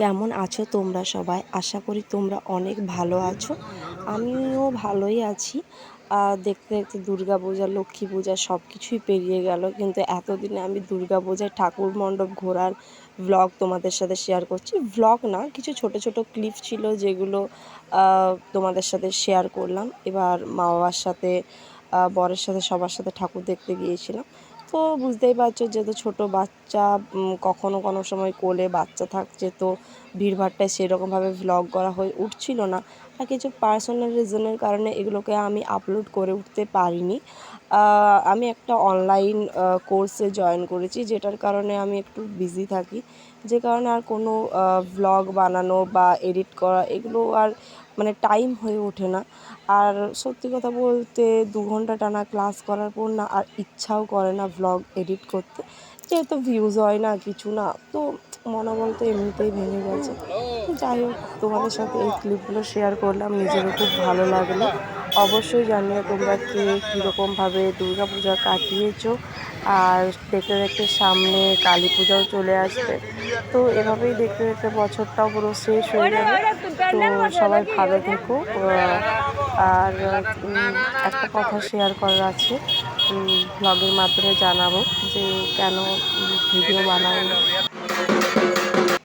কেমন আছো তোমরা সবাই? আশা করি তোমরা অনেক ভালো আছো। আমিও ভালোই আছি। দেখতে দেখতে দুর্গা পূজা, লক্ষ্মী পূজা সব কিছুই পেরিয়ে গেল। কিন্তু এতদিনে আমি দুর্গা পূজায় ঠাকুর মণ্ডপ ঘোরার ভ্লগ তোমাদের সাথে শেয়ার করছি। ভ্লগ না, কিছু ছোট ছোট ক্লিপ ছিল যেগুলো তোমাদের সাথে শেয়ার করলাম। এবার মা বাবার সাথে বরের সাথে, সবার সাথে ঠাকুর দেখতে গিয়েছিলাম। তো বুঝতেই পারছ যেহেতু ছোট বাচ্চা কখনো কোনো সময় কোলে বাচ্চা থাকছে তো ভিড়ভাট্টায় সেরকমভাবে ভ্লগ করা হয়ে উঠছিল না। আর কিছু পার্সোনাল রিজনের কারণে এগুলোকে আমি আপলোড করে উঠতে পারিনি। আমি একটা অনলাইন কোর্সে জয়েন করেছি যেটার কারণে আমি একটু বিজি থাকি। যে কারণে আর কোনো ভ্লগ বানানো বা এডিট করা এগুলো আর মানে টাইম হয়ে ওঠে না। আর সত্যি কথা বলতে দু ঘণ্টা টানা ক্লাস করার পর না আর ইচ্ছাও করে না ভ্লগ এডিট করতে। যেহেতু ভিউজ হয় না, কিছু না, তো মনোবল তো এমনিতেই ভেঙে গেছে। যাই হোক, তোমাদের সাথে এই ক্লিপগুলো শেয়ার করলাম, নিজেরও খুব ভালো লাগল। অবশ্যই জানিয়ে তোমরা কে কীরকমভাবে দুর্গা পূজা কাটিয়েছো, আর দেখতে দেখতে সামনে কালী পূজাও চলে আসবে। তো এভাবেই দেখতে দেখতে বছরটাও পুরো শেষ হয়ে যাবে তো সবাই ভালো থেকো আর একটা কথা শেয়ার করার আছে। ব্লগের মাধ্যমে জানাব যে কেন ভিডিও বানাই।